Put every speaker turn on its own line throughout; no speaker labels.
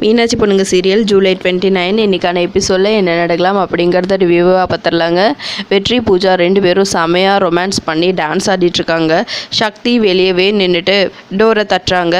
மீனாட்சி பொண்ணுங்க serial July twenty nine இன்றைக்கான எபிசோடில் என்ன நடக்கலாம் அப்படிங்கிறத ரிவ்யூவாக பார்த்துடலாங்க. வெற்றி பூஜா ரெண்டு பேரும் செமையாக ரொமான்ஸ் பண்ணி டான்ஸ் ஆடிட்டுருக்காங்க. சக்தி வெளியவே நின்றுட்டு டோரை தட்டுறாங்க.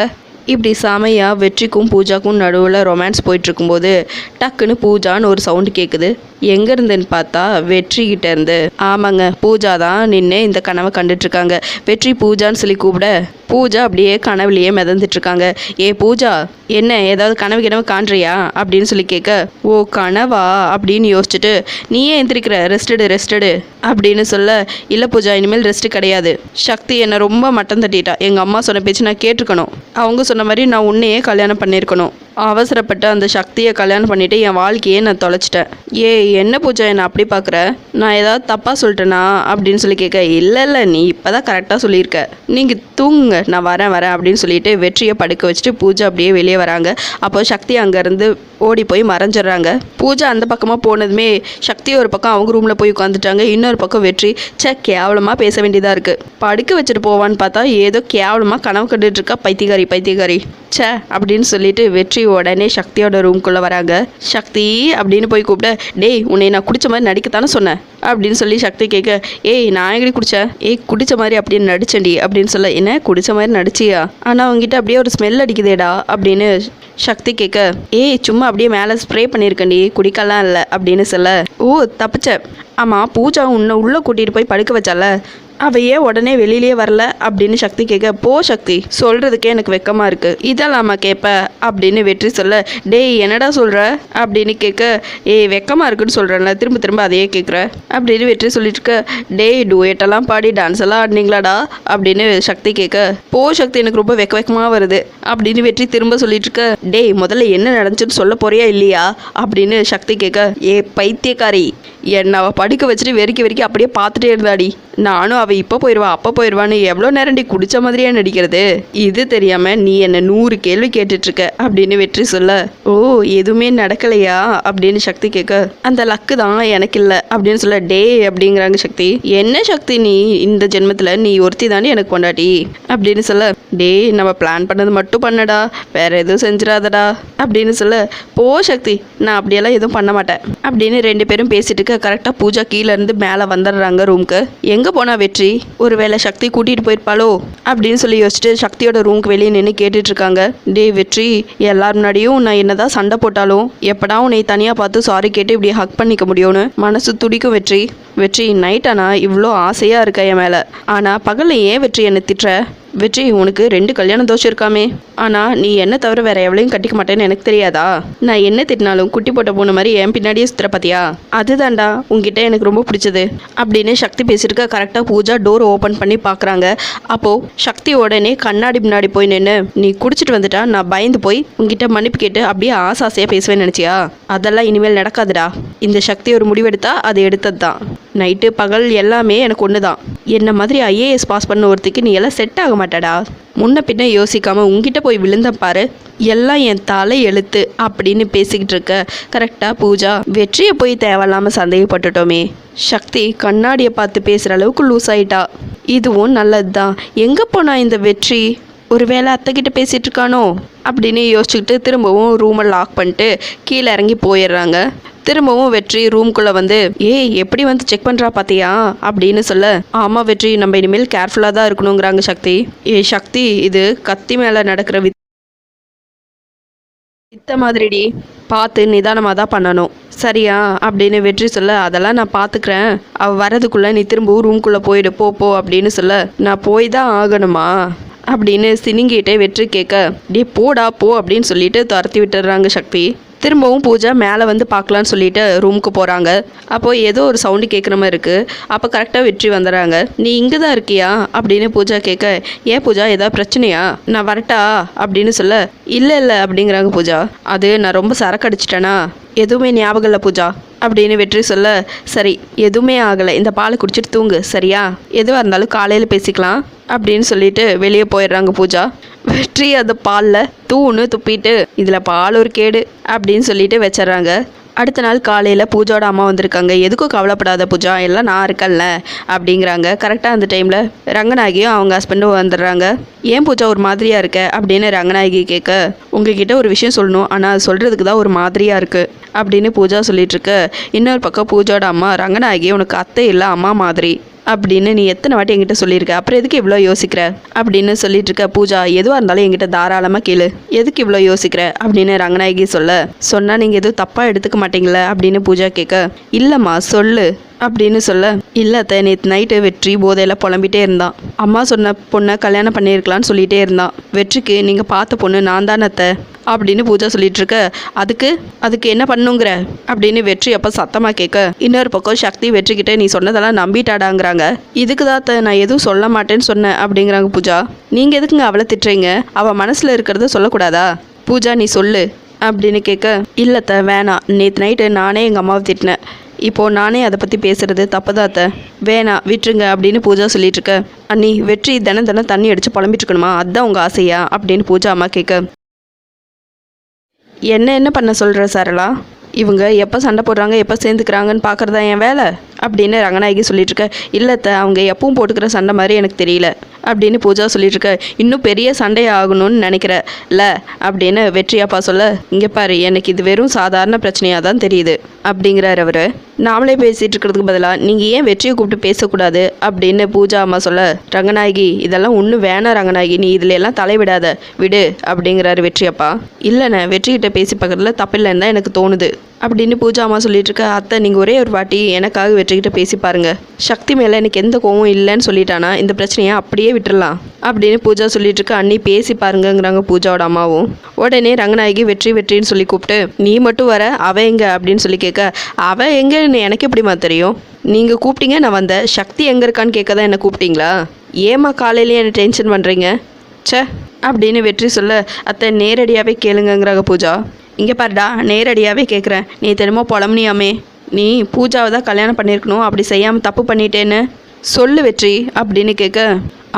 இப்படி செமையாக வெற்றிக்கும் பூஜாக்கும் நடுவில் ரொமான்ஸ் போயிட்டுருக்கும்போது டக்குன்னு பூஜான்னு ஒரு சவுண்டு கேட்குது எங்கேருந்துன்னு பார்த்தா வெற்றிக்கிட்ட இருந்து ஆமாங்க பூஜா தான் நின்று இந்த கனவை கண்டுட்ருக்காங்க. வெற்றி பூஜான்னு சொல்லி கூப்பிட பூஜா அப்படியே கனவுலையே மிதந்துட்டு இருக்காங்க ஏ பூஜா என்ன ஏதாவது கனவு கிணவு காண்றியா? அப்படின்னு சொல்லி கேட்க ஓ கனவா? அப்படின்னு யோசிச்சுட்டு நீயே எந்திரிக்கிற? ரெஸ்டடு ரெஸ்டடு அப்படின்னு சொல்ல இல்லை பூஜா இனிமேல் ரெஸ்ட் கிடையாது. சக்தி என்னை ரொம்ப மட்டம் தட்டிட்டா. எங்கள் அம்மா சொன்ன பேச்சு நான் கேட்டிருக்கணும். அவங்க சொன்ன மாதிரி நான் உன்னையே கல்யாணம் பண்ணியிருக்கணும். அவசரப்பட்டு அந்த சக்தியை கல்யாணம் பண்ணிட்டு என் வாழ்க்கையே நான் தொலைச்சிட்டேன். ஏ என்ன பூஜா என்னை அப்படி பார்க்குற நான் ஏதாவது தப்பாக சொல்லிட்டேனா? அப்படின்னு சொல்லி கேட்க இல்லை இல்லை நீ இப்போ தான் கரெக்டாக சொல்லியிருக்க. நீங்கள் தூங்குங்க நான் வரேன் வரேன் அப்படின்னு சொல்லிட்டு வெற்றியை படுக்க வச்சுட்டு பூஜா அப்படியே வெளியே வராங்க. அப்போ சக்தி அங்கேருந்து ஓடி போய் மறைஞ்சிடுறாங்க. பூஜா அந்த பக்கமாக போனதுமே சக்தி ஒரு பக்கம் அவங்க ரூமில் போய் உட்காந்துட்டாங்க இன்னொரு பக்கம் வெற்றி சே கேவலமாக பேச வேண்டியதாக இருக்குது படுக்க வச்சுட்டு போவான்னு பார்த்தா ஏதோ கேவலமாக கனவு கண்டுட்டு இருக்கா பைத்தியகாரி பைத்தியகாரி ச்சே அப்படின்னு சொல்லிட்டு வெற்றி உடனே சக்தியோட ரூம்குள்ளே வராங்க. சக்தி அப்படின்னு போய் கூப்பிட டேய் உன்னை நான் குடிச்ச மாதிரி நடிக்கத்தானே சொன்னேன் அப்படின்னு சொல்லி சக்தி கேட்க ஏய் நான் எப்படி குடிச்சேன் ஏய் குடிச்ச மாதிரி அப்படின்னு நடிச்சேன்டி அப்படின்னு சொல்ல என்ன குடிச்ச மாதிரி நடிச்சியா? ஆனால் அவங்ககிட்ட அப்படியே ஒரு ஸ்மெல் அடிக்குதேடா அப்படின்னு சக்தி கேட்க ஏய் சும்மா அப்படியே மேலே ஸ்ப்ரே பண்ணியிருக்கண்டி குடிக்கலாம் இல்லை அப்படின்னு சொல்ல ஓ தப்பிச்ச. ஆமாம் பூஜா உன்னை உள்ளே கூட்டிகிட்டு போய் படுக்க வச்சால? அவ ஏன் உடனே வெளியிலேயே வரல அப்படின்னு சக்தி கேட்க போ சக்தி சொல்றதுக்கே எனக்கு வெக்கமா இருக்கு. இதெல்லாமா கேட்ப அப்படின்னு வெற்றி சொல்ல டேய் என்னடா சொல்ற? அப்படின்னு கேட்க ஏய் வெக்கமா இருக்குன்னு சொல்றேன்ல திரும்ப திரும்ப அதையே கேட்குற? அப்படின்னு வெற்றி சொல்லிட்டு இருக்க டேய் டூயட்டெல்லாம் பாடி டான்ஸ் எல்லாம் ஆடினீங்களாடா? அப்படின்னு சக்தி கேட்க போ சக்தி எனக்கு ரொம்ப வெக்க வெக்கமாக வருது. அப்படின்னு வெற்றி திரும்ப சொல்லிட்டு இருக்க டேய் முதல்ல என்ன நடந்துச்சுன்னு சொல்ல போறியா இல்லையா? அப்படின்னு சக்தி கேட்க ஏ பைத்தியக்காரி என்னை அவள் படுக்க வச்சுட்டு வெறிக்க வெறிக்க அப்படியே பார்த்துட்டே இருந்தாடி. நானும் அவள் இப்போ போயிடுவா அப்போ போயிடுவான்னு எவ்வளோ நேரண்டி குடித்த குடிச்ச மாதிரியே நடிக்கிறது. இது தெரியாமல் நீ என்னை நூறு கேள்வி கேட்டுட்ருக்க அப்படின்னு வெற்றி சொல்ல ஓ எதுவுமே நடக்கலையா? அப்படின்னு சக்தி கேட்க அந்த லக்கு தான் எனக்கு இல்லை அப்படின்னு சொல்ல டே அப்படிங்கிறாங்க சக்தி. என்ன சக்தி நீ? இந்த ஜென்மத்தில் நீ ஒருத்தி தானே எனக்கு கொண்டாடி அப்படின்னு சொல்ல டே நம்ம பிளான் பண்ணது மட்டும் பண்ணடா வேற எதுவும் செஞ்சிடாதடா அப்படின்னு சொல்ல போ சக்தி நான் அப்படியெல்லாம் எதுவும் பண்ண மாட்டேன் அப்படின்னு ரெண்டு பேரும் பேசிட்டு இருக்க கரெக்டாக பூஜா கீழேருந்து மேலே வந்துடுறாங்க ரூம்க்கு. எங்கே போனா வெற்றி? ஒருவேளை சக்தி கூட்டிகிட்டு போயிருப்பாளோ? அப்படின்னு சொல்லி யோசிச்சுட்டு சக்தியோட ரூமுக்கு வெளியே நின்று கேட்டுட்ருக்காங்க. டே வெற்றி எல்லார் முன்னாடியும் நான் என்னதான் சண்டை போட்டாலும் எப்படா உன்னை தனியாக பார்த்து சாரி கேட்டு இப்படி ஹக் பண்ணிக்க முடியும்னு மனசு துடிக்கும் வெற்றி. வெற்றி நைட் ஆனால் இவ்வளோ ஆசையாக இருக்க என் மேலே? ஆனால் பகலில் ஏன் வெற்றி என்னை திட்டுற? வெற்றி உனக்கு ரெண்டு கல்யாண தோஷம் இருக்காமே. ஆனால் நீ என்ன தவிர வேற எவ்வளையும் கட்டிக்க மாட்டேன்னு எனக்கு தெரியாதா? நான் என்ன திட்டினாலும் குட்டி போட்ட போன மாதிரி என் பின்னாடியே சுத்துற பாத்தியா? அதுதான்டா உங்ககிட்ட எனக்கு ரொம்ப பிடிச்சது. அப்படின்னு சக்தி பேசியிருக்க கரெக்டாக பூஜா டோர் ஓப்பன் பண்ணி பார்க்குறாங்க அப்போது சக்தி உடனே கண்ணாடி முன்னாடி போய் நின்று நீ குடிச்சிட்டு வந்துட்டா நான் பயந்து போய் உங்ககிட்ட மன்னிப்பு கேட்டு அப்படியே ஆசை ஆசையாக பேசுவேன்னு நினச்சியா? அதெல்லாம் இனிமேல் நடக்காதுடா. இந்த சக்தி ஒரு முடிவெடுத்தா அது எடுத்தது தான் நைட்டு பகல் எல்லாமே எனக்கு ஒன்று தான் என்ன மாதிரி ஐஏஎஸ் பாஸ் பண்ண ஒருத்திக்கு நீ எல்லாம் செட் ஆக மாட்டடா. முன்ன பின்ன யோசிக்காமல் உங்ககிட்ட போய் விழுந்த பாரு. எல்லாம் என் தலை எழுத்து அப்படின்னு பேசிக்கிட்டு இருக்க. கரெக்டாக பூஜா? வெற்றியை போய் தேவையில்லாமல் சந்தேகப்பட்டுட்டோமே. சக்தி கண்ணாடியை பார்த்து பேசுகிற அளவுக்கு லூஸ் ஆயிட்டா. இதுவும் நல்லது தான் எங்கே போனா இந்த வெற்றி? ஒருவேளை அத்தைக்கிட்ட பேசிகிட்டு இருக்கானோ அப்படின்னு யோசிச்சுக்கிட்டு திரும்பவும் ரூமை லாக் பண்ணிட்டு கீழே இறங்கி போயிடுறாங்க. திரும்பவும் வெற்றி ரூம்குள்ளே வந்து ஏய் எப்படி வந்து செக் பண்ணுறா பார்த்தியா அப்படின்னு சொல்ல ஆமாம் வெற்றி நம்ம இனிமேல் கேர்ஃபுல்லாக தான் இருக்கணுங்கிறாங்க சக்தி. ஏ சக்தி இது கத்தி மேலே நடக்கிற வித் இத்த மாதிரிடி பார்த்து நிதானமாக தான் பண்ணணும். சரியா? அப்படின்னு வெற்றி சொல்ல அதெல்லாம் நான் பார்த்துக்கிறேன் அவள் வரதுக்குள்ளே நீ திரும்பவும் ரூம்குள்ளே போயிடு போ போ அப்படின்னு சொல்ல நான் போய் தான் ஆகணுமா? அப்படின்னு சினிங்கிட்டே வெற்றி கேட்க டே போடா போ அப்படின்னு சொல்லிட்டு துரத்தி விட்டுடுறாங்க சக்தி. திரும்பவும் பூஜா மேலே வந்து பார்க்கலான்னு சொல்லிட்டு ரூமுக்கு போகிறாங்க அப்போது ஏதோ ஒரு சவுண்டு கேட்குற மாதிரி இருக்குது அப்போ கரெக்டாக வெற்றி வந்துடுறாங்க. நீ இங்கே தான் இருக்கியா? அப்படின்னு பூஜா கேட்க ஏன் பூஜா ஏதாவது பிரச்சனையா? நான் வரட்டா அப்படின்னு சொல்ல இல்லை இல்லை அப்படிங்கிறாங்க பூஜா. அது நான் ரொம்ப சரக்கு அடிச்சிட்டேனா? எதுவுமே ஞாபகம் இல்லை பூஜா அப்படின்னு வெற்றி சொல்ல சரி எதுவுமே ஆகலை. இந்த பாலை குடிச்சிட்டு தூங்கு. சரியா? எதுவாக இருந்தாலும் காலையில் பேசிக்கலாம். அப்படின்னு சொல்லிட்டு வெளியே போயிடுறாங்க பூஜா. வெற்றி அந்த பாலில் தூணு துப்பிட்டு இதில் பால் ஒரு கேடு அப்படின்னு சொல்லிட்டு வச்சிடுறாங்க. அடுத்த நாள் காலையில் பூஜாவோட அம்மா வந்திருக்காங்க. எதுக்கும் கவலைப்படாத பூஜா எல்லாம் நான் இருக்கேன்ல அப்படிங்கிறாங்க. கரெக்டாக அந்த டைமில் ரங்கநாயகியும் அவங்க ஹஸ்பண்டும் வந்துடுறாங்க. ஏன் பூஜா ஒரு மாதிரியாக இருக்க? அப்படின்னு ரங்கநாயகி கேட்க உங்ககிட்ட ஒரு விஷயம் சொல்லணும். ஆனால் அது சொல்கிறதுக்கு தான் ஒரு மாதிரியாக இருக்குது அப்படின்னு பூஜா சொல்லிட்டு இருக்க. இன்னொரு பக்கம் பூஜாவோட அம்மா ரங்கநாயகி உனக்கு அத்தை இல்லை அம்மா மாதிரி. அப்படின்னு நீ எத்தனை வாட்டி என்கிட்ட சொல்லியிருக்க? அப்புறம் எதுக்கு இவ்வளோ யோசிக்கிற? அப்படின்னு சொல்லிட்டு இருக்க பூஜா எதுவாக இருந்தாலும் என்கிட்ட தாராளமாக கேளு. எதுக்கு இவ்வளோ யோசிக்கிற? அப்படின்னு ரங்கநாயகி சொல்ல சொன்னால் நீங்கள் எதுவும் தப்பாக எடுத்துக்க மாட்டீங்களே? அப்படின்னு பூஜா கேட்க இல்லைம்மா சொல்லு. அப்படின்னு சொல்ல இல்லை அத்தை நேற்று நைட்டு வெற்றி போதையில் புலம்பிட்டே இருந்தான் அம்மா சொன்ன பொண்ணை கல்யாணம் பண்ணியிருக்கலான்னு சொல்லிகிட்டே இருந்தான் வெற்றிக்கு நீங்கள் பார்த்த பொண்ணு நான் தானே அத்தை. அப்படின்னு பூஜா சொல்லிட்டு இருக்க அதுக்கு அதுக்கு என்ன பண்ணுங்கிற? அப்படின்னு வெற்றி அப்போ சத்தமாக கேட்க. இன்னொரு பக்கம் சக்தி வெற்றிக்கிட்ட நீ சொன்னதெல்லாம் நம்பிட்டாடாங்கிறாங்க. இதுக்கு தான் நான் எதுவும் சொல்ல மாட்டேன்னு சொன்னேன் அப்படிங்கிறாங்க பூஜா. நீங்கள் எதுக்குங்க அவளை திட்டுறீங்க? அவள் மனசில் இருக்கிறத சொல்லக்கூடாதா? பூஜா நீ சொல்லு அப்படின்னு கேட்க. இல்லைத்த வேணாம். நேற்று நைட்டு நானே எங்கள் அம்மாவை திட்டினேன். இப்போது நானே அதை பற்றி பேசுகிறது தப்பு வேணாம் விட்டுருங்க அப்படின்னு பூஜா சொல்லிட்டு இருக்க அண்ணி வெற்றி தினம் தினம் தண்ணி அடித்து புலம்பிட்டு இருக்கணுமா? அதுதான் உங்கள் ஆசையா? அப்படின்னு பூஜா அம்மா கேட்க. என்ன என்ன பண்ண சொல்கிற சரளா இவங்க எப்போ சண்டை போடுறாங்க எப்போ சேர்ந்துக்கிறாங்கன்னு பார்க்குறதா என் வேலை? அப்படின்னு ரங்கநாயகி சொல்லிட்டு இருக்க இல்லத்த அவங்க எப்பவும் போட்டுக்கிற சண்டை மாதிரி எனக்கு தெரியல அப்படின்னு பூஜா சொல்லிட்டு இருக்க இன்னும் பெரிய சண்டை ஆகணும்னு நினைக்கிறல அப்படின்னு வெற்றியாப்பா சொல்ல. இங்கே பாரு எனக்கு இது வெறும் சாதாரண பிரச்சனையாக தான் தெரியுது அப்படிங்கிறார் அவர். நாமளே பேசிகிட்டு இருக்கிறதுக்கு பதிலாக நீங்கள் ஏன் வெற்றியை கூப்பிட்டு பேசக்கூடாது? அப்படின்னு பூஜா அம்மா சொல்ல. ரங்கநாயகி இதெல்லாம் ஒன்றும் வேணாம் ரங்கநாயகி நீ இதில் எல்லாம் தலைவிடாத விடு அப்படிங்கிறாரு வெற்றி அப்பா. இல்லைண்ணே வெற்றிக்கிட்ட பேசி பார்க்கறதுல தப்பில்லைன்னு தான் எனக்கு தோணுது அப்படின்னு பூஜா அம்மா சொல்லிட்டு இருக்க அத்தை நீங்கள் ஒரே ஒரு வாட்டி எனக்காக வெற்றிக்கிட்ட பேசி பாருங்க. சக்தி மேலே எனக்கு எந்த கோவம் இல்லைன்னு சொல்லிட்டானா இந்த பிரச்சனையை அப்படியே விட்டுடலாம் அப்படின்னு பூஜா சொல்லிட்டு இருக்க அண்ணி பேசி பாருங்கங்கிறாங்க பூஜாவோட அம்மாவும். உடனே ரங்கநாயகி வெற்றி வெற்றின்னு சொல்லி கூப்பிட்டு நீ மட்டும் வர அவ எங்க? அப்படின்னு சொல்லி கேட்க அவ எங்க எனக்கு எப்படிமா தெரியும்? நீங்கள் கூப்பிட்டீங்க நான் வந்தேன். சக்தி எங்கே இருக்கான்னு கேட்க தான் என்ன கூப்பிட்டீங்களா? ஏம்மா காலையிலேயே என்ன டென்ஷன் பண்ணுறீங்க ச்சே அப்படின்னு வெற்றி சொல்ல அத்தை நேரடியாகவே கேளுங்கங்கிறாங்க பூஜா. இங்கே பாருடா நேரடியாகவே கேட்குறேன் நீ தெரியுமா புலம்புனியாமே. நீ பூஜாவை தான் கல்யாணம் பண்ணியிருக்கணும் அப்படி செய்யாமல் தப்பு பண்ணிட்டேன்னு சொல்லு வெற்றி அப்படின்னு கேட்க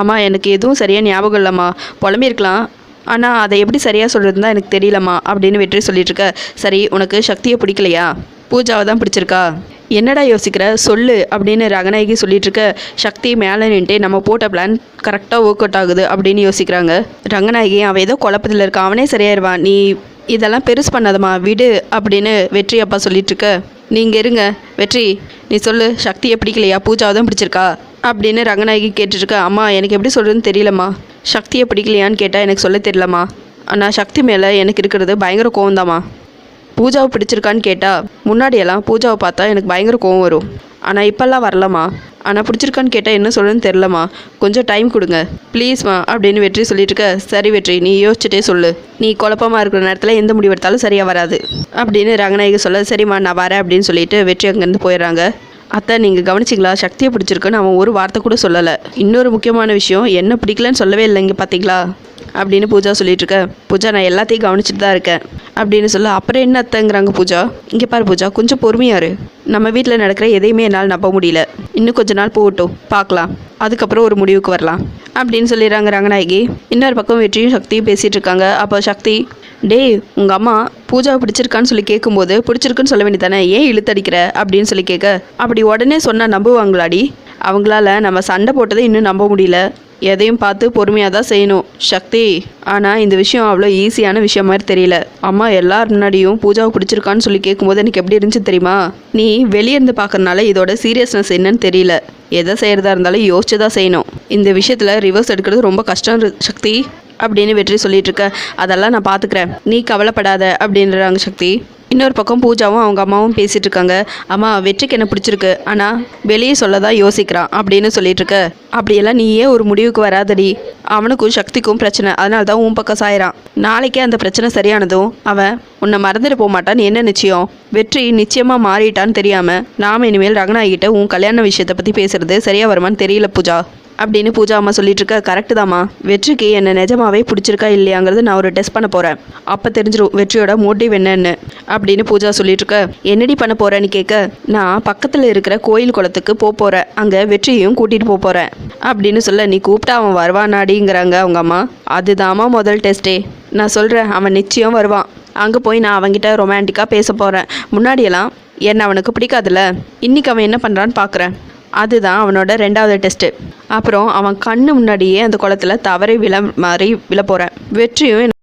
அம்மா எனக்கு எதுவும் சரியாக ஞாபகம் இல்லைம்மா. புலம்பியிருக்கலாம். ஆனால் அதை எப்படி சரியாக சொல்கிறதுன்னு தான் எனக்கு தெரியலம்மா அப்படின்னு வெற்றி சொல்லிட்டுருக்க சரி உனக்கு சக்தியை பிடிக்கலையா? பூஜாவை தான் பிடிச்சிருக்கா? என்னடா யோசிக்கிற? சொல்லு அப்படின்னு ரகநாயகி சொல்லிட்டுருக்க சக்தி மேலே நின்ட்டு நம்ம போட்ட பிளான் கரெக்டாக ஒர்க் அவுட் ஆகுது அப்படின்னு யோசிக்கிறாங்க. ரங்கநாயகி அவன் ஏதோ குழப்பத்தில் இருக்கான். அவனே சரியாயிருவான். நீ இதெல்லாம் பெருசு பண்ணாதம்மா விடு அப்படின்னு வெற்றி அப்பா சொல்லிட்டுருக்க. நீங்கள் இருங்க வெற்றி நீ சொல்லு சக்தியை பிடிக்கலையா பூஜாவை தான் பிடிச்சிருக்கா? அப்படின்னு ரங்கநாயகி கேட்டுருக்க அம்மா எனக்கு எப்படி சொல்கிறதுன்னு தெரியலம்மா. சக்தியை பிடிக்கலையான்னு கேட்டால் எனக்கு சொல்ல தெரியலம்மா. ஆனால் சக்தி மேலே எனக்கு இருக்கிறது பயங்கர கோவம்தாம்மா. பூஜாவை பிடிச்சிருக்கான்னு கேட்டால் முன்னாடியெல்லாம் பூஜாவை பார்த்தா எனக்கு பயங்கர கோவம் வரும். ஆனால் இப்போல்லாம் வரலம்மா. ஆனால் பிடிச்சிருக்கான்னு கேட்டால் என்ன சொல்லுன்னு தெரிலம்மா கொஞ்சம் டைம் கொடுங்க. ப்ளீஸ்மா அப்படின்னு வெற்றி சொல்லிட்டு இருக்க சரி வெற்றி நீ யோசிச்சுட்டே சொல்லு. நீ குழப்பமாக இருக்கிற நேரத்தில் எந்த முடிவு எடுத்தாலும் சரியாக வராது. அப்படின்னு ரங்கநாயகி சொல்ல சரிம்மா நான் வரேன் அப்படின்னு சொல்லிட்டு வெற்றி அங்கேருந்து போயிடுறாங்க. அத்தை நீங்கள் கவனிச்சிங்களா? சக்தியை பிடிச்சிருக்குன்னு அவன் ஒரு வார்த்தை கூட சொல்லலை. இன்னொரு முக்கியமான விஷயம் என்ன பிடிக்கலன்னு சொல்லவே இல்லை இங்கே பார்த்தீங்களா அப்படின்னு பூஜா சொல்லிட்டு இருக்க பூஜா நான் எல்லாத்தையும் கவனிச்சுட்டு தான் இருக்கேன் அப்படின்னு சொல்ல. அப்புறம் என்ன அத்தைங்கிறாங்க பூஜா? இங்கே பாரு பூஜா கொஞ்சம் பொறுமையாரு நம்ம வீட்டில் நடக்கிற எதையுமே என்னால் நம்ப முடியல. இன்னும் கொஞ்ச நாள் போகட்டும் பார்க்கலாம் அதுக்கப்புறம் ஒரு முடிவுக்கு வரலாம் அப்படின்னு சொல்லிடுறாங்க ரங்கநாயகி. இன்னொரு பக்கம் வெற்றியும் சக்தியும் பேசிகிட்டு இருக்காங்க. அப்போ சக்தி டேய் உங்கள் அம்மா பூஜாவை பிடிச்சிருக்கான்னு சொல்லி கேட்கும்போது பிடிச்சிருக்குன்னு சொல்ல வேண்டியதானே ஏன் இழுத்தடிக்கிற? அப்படின்னு சொல்லி கேட்க. அப்படி உடனே சொன்னால் நம்புவாங்களாடி? அவங்களால நம்ம சண்டை போட்டதை இன்னும் நம்ப முடியல. எதையும் பார்த்து பொறுமையாக தான் செய்யணும். சக்தி ஆனால் இந்த விஷயம் அவ்வளோ ஈஸியான விஷயம் மாதிரி தெரியல. அம்மா எல்லார் முன்னாடியும் பூஜாவை பிடிச்சிருக்கான்னு சொல்லி கேட்கும்போது எனக்கு எப்படி இருந்துச்சு தெரியுமா? நீ வெளியே இருந்து பார்க்கறனால இதோட சீரியஸ்னஸ் என்னன்னு தெரியல. எதை செய்கிறதா இருந்தாலும் யோசிச்சு தான் செய்யணும். இந்த விஷயத்தில் ரிவர்ஸ் எடுக்கிறது ரொம்ப கஷ்டம் சக்தி அப்படின்னு வெற்றி சொல்லிட்டு இருக்க. அதெல்லாம் நான் பார்த்துக்கிறேன். நீ கவலைப்படாத அப்படின்றாங்க சக்தி. இன்னொரு பக்கம் பூஜாவும் அவங்க அம்மாவும் பேசிட்டு இருக்காங்க. அம்மா வெற்றிக்கு என்ன பிடிச்சிருக்கு? ஆனால் வெளியே சொல்ல தான் யோசிக்கிறான் அப்படின்னு சொல்லிட்டு இருக்க. அப்படியெல்லாம் நீ ஏன் ஒரு முடிவுக்கு வராதடி. அவனுக்கும் சக்திக்கும் பிரச்சனை. அதனால தான் உன் பக்கம் சாயிறான். நாளைக்கே அந்த பிரச்சனை சரியானதும் அவன் உன்னை மறந்துட்டு போக மாட்டான்னு என்ன நிச்சயம்? வெற்றி நிச்சயமாக மாறிட்டான்னு தெரியாமல் நாம இனிமேல் ரங்கநாயகிட்ட உன் கல்யாண விஷயத்தை பற்றி பேசுறது சரியா வருமான்னு தெரியல பூஜா. அப்படின்னு பூஜா அம்மா சொல்லிட்டு இருக்க கரெக்டு தாம்மா. வெற்றிக்கு என்னை நிஜமாவே பிடிச்சிருக்கா இல்லையாங்கிறது நான் ஒரு டெஸ்ட் பண்ண போகிறேன் அப்போ தெரிஞ்சிடும் வெற்றியோட மோட்டிவ் என்னன்னு அப்படின்னு பூஜா சொல்லிட்டு இருக்க. என்னடி பண்ண போறேன்னு கேட்க நான் பக்கத்தில் இருக்கிற கோயில் குளத்துக்கு போக போகிறேன் அங்கே வெற்றியையும் கூட்டிகிட்டு போக போகிறேன் அப்படின்னு சொல்ல நீ கூப்பிட்டா அவன் வருவானாடிங்கிறாங்க அவங்க அம்மா. அதுதாம்மா முதல் டெஸ்ட்டே நான் சொல்கிறேன் அவன் நிச்சயம் வருவான். அங்கே போய் நான் அவன்கிட்ட ரொமான்டிக்காக பேச போகிறேன் முன்னாடியெல்லாம் என்ன அவனுக்கு பிடிக்காதுல்ல. இன்னைக்கு அவன் என்ன பண்ணுறான்னு பார்க்குறேன் அதுதான் அவனோட ரெண்டாவது டெஸ்ட்டு அப்புறம் அவன் கண்ணு முன்னாடியே அந்த குளத்துல தவறி விழ மாதிரி விழ போகிறேன் வெற்றியும் என்ன-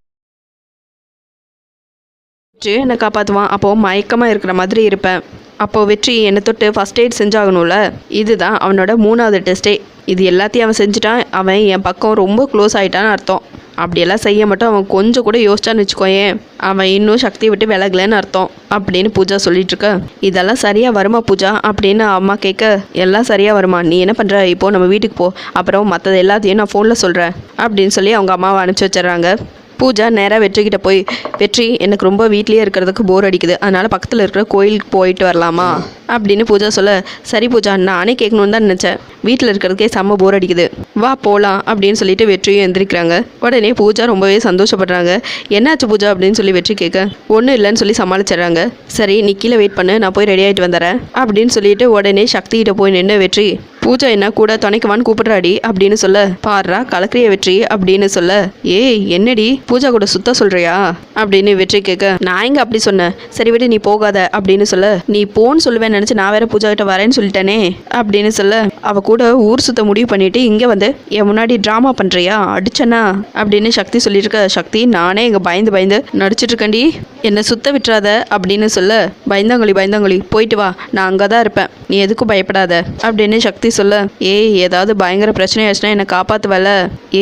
வெற்றி என்னை காப்பாற்றுவான் அப்போது மயக்கமாக இருக்கிற மாதிரி இருப்பேன். அப்போது வெற்றி என்னை தொட்டு ஃபஸ்ட் எய்ட் செஞ்சாகணும்ல? இதுதான் அவனோட மூணாவது டெஸ்ட்டே இது எல்லாத்தையும் அவன் செஞ்சுட்டான். அவன் என் பக்கம் ரொம்ப க்ளோஸ் ஆகிட்டான்னு அர்த்தம். அப்படியெல்லாம் செய்ய மட்டும். அவன் கொஞ்சம் கூட யோசிச்சான்னு வச்சுக்கோயேன். அவன் இன்னும் சக்தி விட்டு விலகலன்னு அர்த்தம். அப்படின்னு பூஜா சொல்லிட்டு இருக்க இதெல்லாம் சரியா வருமா பூஜா? அப்படின்னு அம்மா கேட்க எல்லாம் சரியா வருமா? நீ என்ன பண்ற? இப்போ நம்ம வீட்டுக்கு போ. அப்புறம் மற்றது எல்லாத்தையும் நான் ஃபோனில் சொல்கிறேன் அப்படின்னு சொல்லி அவங்க அம்மாவை அனுப்பிச்சி வச்சிடுறாங்க. பூஜா நேராக வெற்றிக்கிட்ட போய் வெற்றி எனக்கு ரொம்ப வீட்லேயே இருக்கிறதுக்கு போர் அடிக்குது. அதனால் பக்கத்தில் இருக்கிற கோயிலுக்கு போயிட்டு வரலாமா? அப்படின்னு பூஜா சொல்ல சரி பூஜா நானே கேட்கணுன்னு தான் நினச்சேன். வீட்டில் இருக்கிறதுக்கே செம்ம போர் அடிக்குது. வா போகலாம் அப்படின்னு சொல்லிட்டு வெற்றியும் எந்திரிக்கிறாங்க. உடனே பூஜா ரொம்பவே சந்தோஷப்படுறாங்க. என்னாச்சு பூஜா? அப்படின்னு சொல்லி வெற்றி கேட்க ஒன்றும் இல்லைன்னு சொல்லி சமாளிச்சிடுறாங்க. சரி நீ கீழே வெயிட் பண்ணு நான் போய் ரெடி ஆகிட்டு வந்துடுறேன். அப்படின்னு சொல்லிட்டு உடனே சக்திகிட்ட போய் நின்று வெற்றி பூஜா என்ன கூட துணைக்குவான்னு கூப்பிடுறாடி அப்படின்னு சொல்ல. பாடுறா கலக்கிரிய வெற்றி அப்படின்னு சொல்ல. ஏய் என்னடி பூஜா கூட சுத்த சொல்றியா? அப்படின்னு வெற்றி கேட்க. நான் எங்க அப்படி சொன்னேன்? சரி விட்டு நீ போகாத அப்படின்னு சொல்ல. நீ போன்னு சொல்லுவேன் நினைச்சு நான் வேற பூஜா கிட்ட வரேன்னு சொல்லிட்டேனே அப்படின்னு சொல்ல. அவ கூட ஊர் சுத்த முடிவு பண்ணிட்டு இங்க வந்து என் முன்னாடி டிராமா பண்றியா? அடிச்சனா அப்படின்னு சக்தி சொல்லிட்டு சக்தி நானே இங்க பயந்து பயந்து நடிச்சிட்டு இருக்கேன்டி என்னை சுத்த விட்டுறாத அப்படின்னு சொல்ல. பயந்தாங்கொழி பயந்தாங்கொழி போயிட்டு வா. நான் அங்கே தான் இருப்பேன். நீ எதுக்கும் பயப்படாத அப்படின்னு சக்தி சொல்ல? ஏய் ஏதாவது பயங்கர பிரச்சனை ஆச்சுன்னா என்னை காப்பாற்றுவல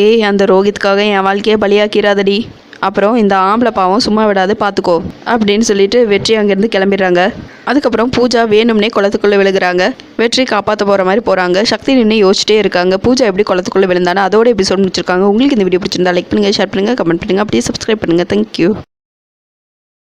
ஏய் அந்த ரோஹித்துக்காக என் வாழ்க்கையை பலியாக்கிறாதடி அப்புறம் இந்த ஆம்பளை பாவம் சும்மா விடாது பார்த்துக்கோ அப்படின்னு சொல்லிட்டு வெற்றி அங்கேருந்து கிளம்பிடுறாங்க. அதுக்கப்புறம் பூஜா வேணும்னே குளத்துக்குள்ளே விழுகுறாங்க. வெற்றி காப்பாற்ற போகிற மாதிரி போகிறாங்க சக்தி நின்று யோசிச்சிட்டே இருக்காங்க. பூஜா எப்படி குளத்துக்குள்ளே விழுந்தானோ அதோட எபிசோட் முடிச்சிருக்காங்க. உங்களுக்கு இந்த வீடியோ பிடிச்சிருந்தா லைக் பண்ணுங்கள் ஷேர் பண்ணுங்கள் கமெண்ட் பண்ணுங்கள் அப்படியே சப்ஸ்கிரைப் பண்ணுங்கள் தேங்க்யூ